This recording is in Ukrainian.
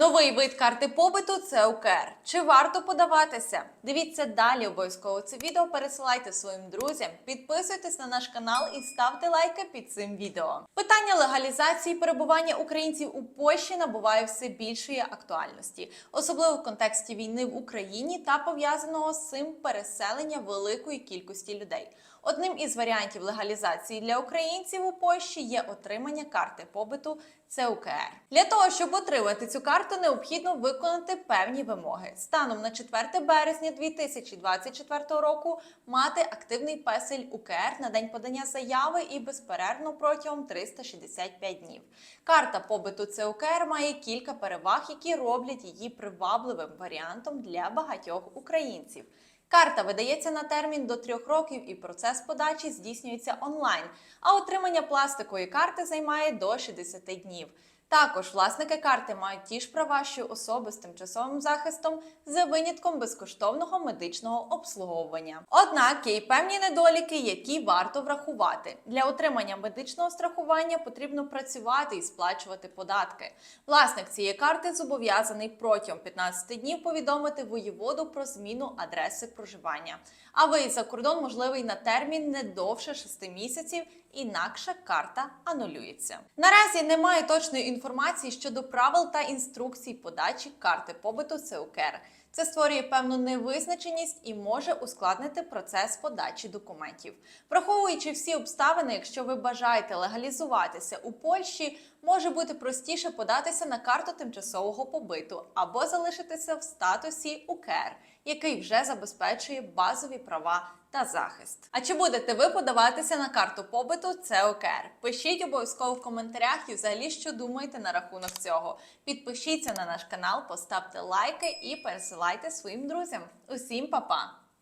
Новий вид карти побиту це УКР. Чи варто подаватися? Дивіться далі обов'язково це відео. Пересилайте своїм друзям, підписуйтесь на наш канал і ставте лайки під цим відео. Питання легалізації перебування українців у Польщі набуває все більшої актуальності, особливо в контексті війни в Україні та пов'язаного з цим переселення великої кількості людей. Одним із варіантів легалізації для українців у Польщі є отримання карти побиту ЦУКР. Для того, щоб отримати цю карту, необхідно виконати певні вимоги. Станом на 4 березня 2024 року мати активний песель УКР на день подання заяви і безперервно протягом 365 днів. Карта побиту ЦУКР має кілька переваг, які роблять її привабливим варіантом для багатьох українців. Карта видається на термін до трьох років, і процес подачі здійснюється онлайн. А отримання пластикової карти займає до 60 днів. Також власники карти мають ті ж права, що особи з тимчасовим захистом за винятком безкоштовного медичного обслуговування. Однак є й певні недоліки, які варто врахувати. Для отримання медичного страхування потрібно працювати і сплачувати податки. Власник цієї карти зобов'язаний протягом 15 днів повідомити воєводу про зміну адреси проживання. А виїзд за кордон можливий на термін не довше 6 місяців, інакше карта анулюється. Наразі немає точної інформації щодо правил та інструкцій подачі карти побиту ЦУКР. Це створює певну невизначеність і може ускладнити процес подачі документів. Враховуючи всі обставини, якщо ви бажаєте легалізуватися у Польщі, може бути простіше податися на карту тимчасового побиту або залишитися в статусі УКР, який вже забезпечує базові права та захист. А чи будете ви подаватися на карту побиту ЦОКР? Пишіть обов'язково в коментарях і взагалі, що думаєте на рахунок цього. Підпишіться на наш канал, поставте лайки і пересилайте своїм друзям. Усім па-па!